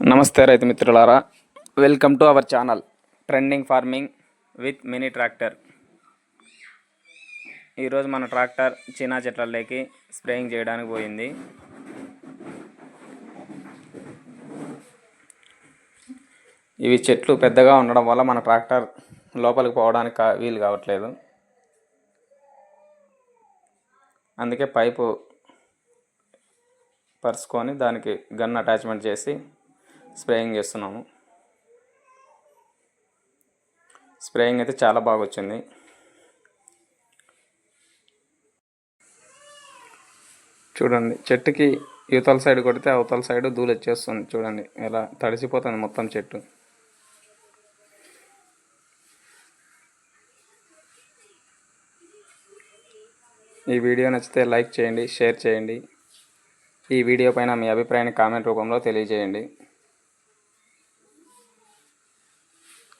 నమస్తే రైతు మిత్రులారా. Welcome to our channel trending farming with mini tractor ఈరోజు మన ట్రాక్టర్ చీనా చెట్లలోకి స్ప్రేయింగ్ చేయడానికి పోయింది. ఇవి చెట్లు పెద్దగా ఉండడం వల్ల మన ట్రాక్టర్ లోపలికి పోవడానికి వీలు కావట్లేదు. అందుకే పైపు పరుచుకొని దానికి గన్ అటాచ్మెంట్ చేసి స్ప్రేయింగ్ చేస్తున్నాము. స్ప్రేయింగ్ అయితే చాలా బాగా వచ్చింది చూడండి చెట్టుకి యువతల సైడ్ కొడితే అవతల సైడ్ ధూళి వచ్చేస్తుంది. చూడండి ఎలా తడిసిపోతుంది మొత్తం చెట్టు. ఈ వీడియో నచ్చితే లైక్ చేయండి షేర్ చేయండి. ఈ వీడియో పైన మీ అభిప్రాయాన్ని కామెంట్ రూపంలో తెలియజేయండి.